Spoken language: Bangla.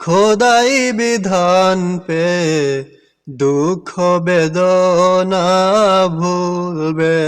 খোদাই বিধান পে দুঃখ বেদনা ভুলবে।